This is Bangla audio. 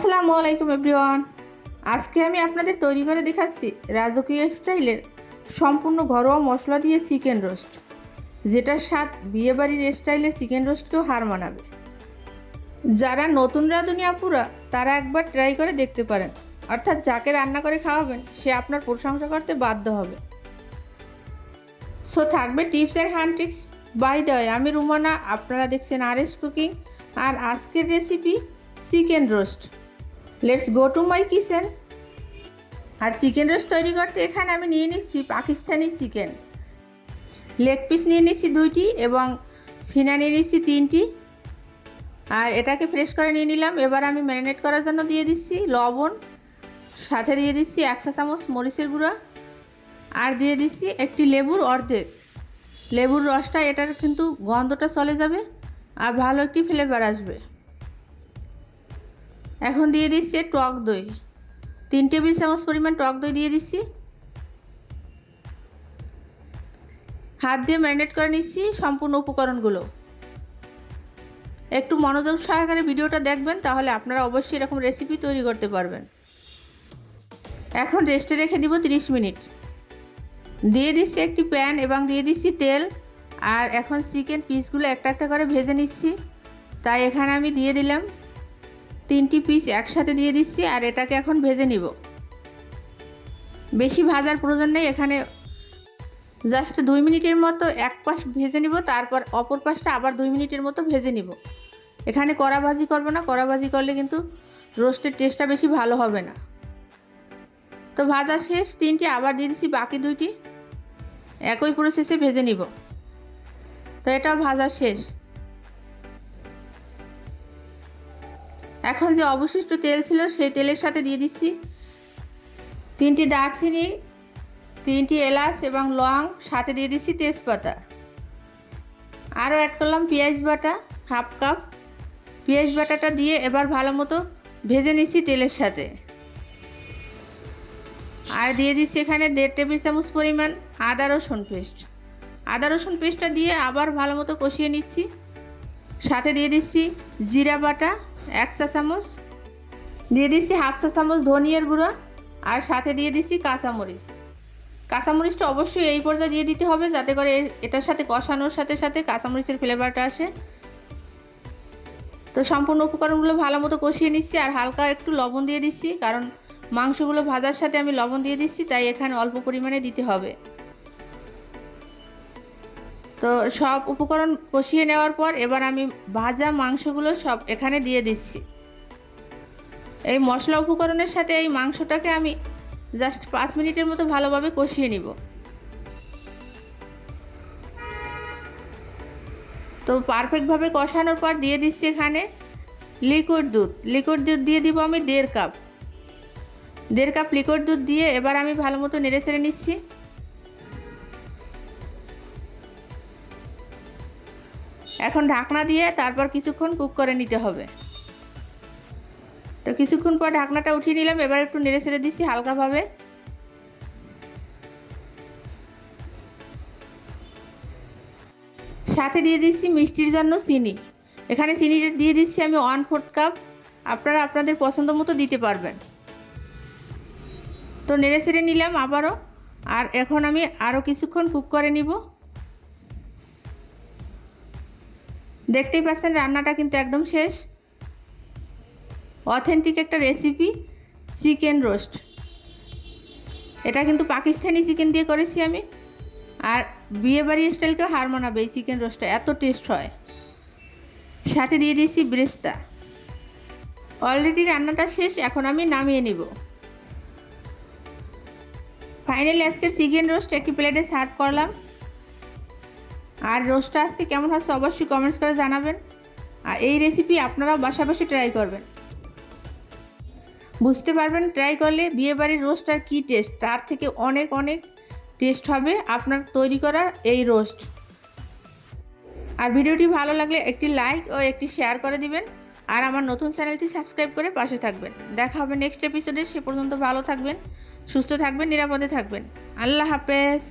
আসসালামু আলাইকুম, এভরিওয়ান। আজকে আমি আপনাদের তৈরি করে দেখাচ্ছি রাজকীয় স্টাইলের সম্পূর্ণ ঘরোয়া মশলা দিয়ে চিকেন রোস্ট, যেটার স্বাদ বিয়েবাড়ির স্টাইলের চিকেন রোস্টকেও হার মানাবে। যারা নতুন রাঁধুনি আপুরা, তারা একবার ট্রাই করে দেখতে পারেন। অর্থাৎ যাকে রান্না করে খাওয়াবেন, সে আপনার প্রশংসা করতে বাধ্য হবে। সো থাকবে tips and hand tricks. Bye দয় আমি রুমানা, আপনারা দেখছেন আর এস কুকিং। আর আজকের recipe chicken roast. Let's go to my kitchen R chicken roast তৈরি করতে এখানে আমি নিয়ে নিচ্ছি পাকিস্তানি চিকেন লেগ পিস নিয়ে নিচ্ছি দুইটি এবং সিনা নিয়ে নিচ্ছি তিনটি। আর এটাকে ফ্রেশ করে নিয়ে নিলাম। এবার আমি ম্যারিনেট করার জন্য দিয়ে দিচ্ছি লবণ। সাথে দিয়ে দিচ্ছি একশো চামচ মরিচের গুঁড়া। আর দিয়ে দিচ্ছি একটি লেবুর অর্ধেক। লেবুর রসটা এটার কিন্তু গন্ধটা চলে যাবে আর ভালো একটি ফ্লেভার আসবে। এখন দিয়ে দিচ্ছি টক দই। তিন টেবিল চামচ পরিমাণ টক দই দিয়ে দিচ্ছি। হাত দিয়ে ম্যারিনেট করে নিচ্ছি সম্পূর্ণ উপকরণগুলো। একটু মনোযোগ সহকারে ভিডিওটা দেখবেন, তাহলে আপনারা অবশ্যই এরকম রেসিপি তৈরি করতে পারবেন। এখন রেস্টে রেখে দিব 30 মিনিট। দিয়ে দিচ্ছি একটি প্যান এবং দিয়ে দিচ্ছি তেল। আর এখন চিকেন পিসগুলো একটা একটা করে ভেজে নিচ্ছি। তাই এখানে আমি দিয়ে দিলাম তিনটি পিস একসাথে দিয়ে দিচ্ছি আর এটাকে এখন ভেজে নিব। বেশি ভাজার প্রয়োজন নেই, এখানে জাস্ট দুই মিনিটের মতো এক পাশ ভেজে নিব, তারপর অপর পাশটা আবার দুই মিনিটের মতো ভেজে নিব। এখানে কড়াবাজি করব না কড়াবাজি করলে কিন্তু রোস্টের টেস্টটা বেশি ভালো হবে না। তো ভাজা শেষ, তিনটি আবার দিয়ে দিচ্ছি, বাকি দুইটি একই প্রসেসে ভেজে নিব। তো এটাও ভাজা শেষ। এখন যে অবশিষ্ট তেল ছিল সেই তেলের সাথে দিয়ে দিচ্ছি। তিনটি দারচিনি, তিনটি এলাচ এবং লং, সাথে দিয়ে দিচ্ছি তেজপাতা। আরও অ্যাড করলাম পেঁয়াজ বাটা হাফ কাপ পেঁয়াজ বাটাটা দিয়ে এবার ভালো মতো ভেজে নিচ্ছি তেলের সাথে। আর দিয়ে দিচ্ছি এখানে দেড় টেবিল চামচ পরিমাণ আদা রসুন পেস্ট। আদা রসুন পেস্টটা দিয়ে আবার ভালো মতো কষিয়ে নিচ্ছি। সাথে দিয়ে দিচ্ছি জিরা বাটা এক চা চামচ দিয়ে দিচ্ছি হাফ চা চামচ ধনিয়ার গুঁড়ো আর সাথে দিয়ে দিচ্ছি কাঁচামরিচ। কাঁচামরিচটা অবশ্যই এই পর্যায়ে দিয়ে দিতে হবে যাতে করে এটার সাথে কষানোর সাথে সাথে কাঁচামরিচের ফ্লেভারটা আসে। তো সম্পূর্ণ উপকরণগুলো ভালো মতো কষিয়ে নিচ্ছি আর হালকা একটু লবণ দিয়ে দিচ্ছি, কারণ মাংসগুলো ভাজার সাথে আমি লবণ দিয়ে দিচ্ছি, তাই এখানে অল্প পরিমাণে দিতে হবে। তো সব উপকরণ কষিয়ে নেওয়ার পর এবার আমি ভাজা মাংসগুলো সব এখানে দিয়ে দিচ্ছি। এই মশলা উপকরণের সাথে এই মাংসটাকে আমি জাস্ট পাঁচ মিনিটের মতো ভালোভাবে কষিয়ে নিব। তো পারফেক্টভাবে কষানোর পর দিয়ে দিচ্ছি এখানে লিকুইড দুধ। লিকুইড দুধ দিয়ে দিব আমি দেড় কাপ। দেড় কাপ লিকুইড দুধ দিয়ে এবার আমি ভালো মতো নেড়ে ছেড়ে নিচ্ছি। এখন ঢাকনা দিয়ে তারপর কিছুক্ষণ কুক করে নিতে হবে। তো কিছুক্ষণ পর ঢাকনাটা উঠিয়ে নিলাম, এবার একটু নেড়ে ছেড়ে দিচ্ছি হালকাভাবে। সাথে দিয়ে দিচ্ছি মিষ্টির জন্য চিনি। এখানে চিনিটা দিয়ে দিচ্ছি আমি ওয়ান ফোর্থ কাপ আপনারা আপনাদের পছন্দ মতো দিতে পারবেন। তো নেড়ে ছেড়ে নিলাম আবারও। আর এখন আমি আরও কিছুক্ষণ কুক করে নিব। দেখতেই পাচ্ছেন রান্নাটা কিন্তু একদম শেষ। অথেন্টিক একটা রেসিপি চিকেন রোস্ট এটা কিন্তু পাকিস্তানি চিকেন দিয়ে করেছি আমি। আর বিয়েবাড়ি স্টাইলকেও হার মানাবে এই চিকেন রোস্টটা এত টেস্ট হয়। সাথে দিয়ে দিয়েছি ব্রেস্তা। অলরেডি রান্নাটা শেষ, এখন আমি নামিয়ে নিব। ফাইনালি আজকের চিকেন রোস্ট একটি প্লেটে সার্ভ করলাম। আর রোস্টটা আজকে কেমন হচ্ছে অবশ্যই কমেন্টস করে জানাবেন। আর এই রেসিপি আপনারাও বাসাবাসি ট্রাই করবেন। বুঝতে পারবেন ট্রাই করলে বিয়েবাড়ির রোস্ট আর কী টেস্ট তার থেকে অনেক অনেক টেস্ট হবে আপনার তৈরি করা এই রোস্ট আর ভিডিওটি ভালো লাগলে একটি লাইক ও একটি শেয়ার করে দিবেন। আর আমার নতুন চ্যানেলটি সাবস্ক্রাইব করে পাশে থাকবেন। দেখা হবে নেক্সট এপিসোডে সে পর্যন্ত ভালো থাকবেন, সুস্থ থাকবেন, নিরাপদে থাকবেন। আল্লাহ হাফেজ।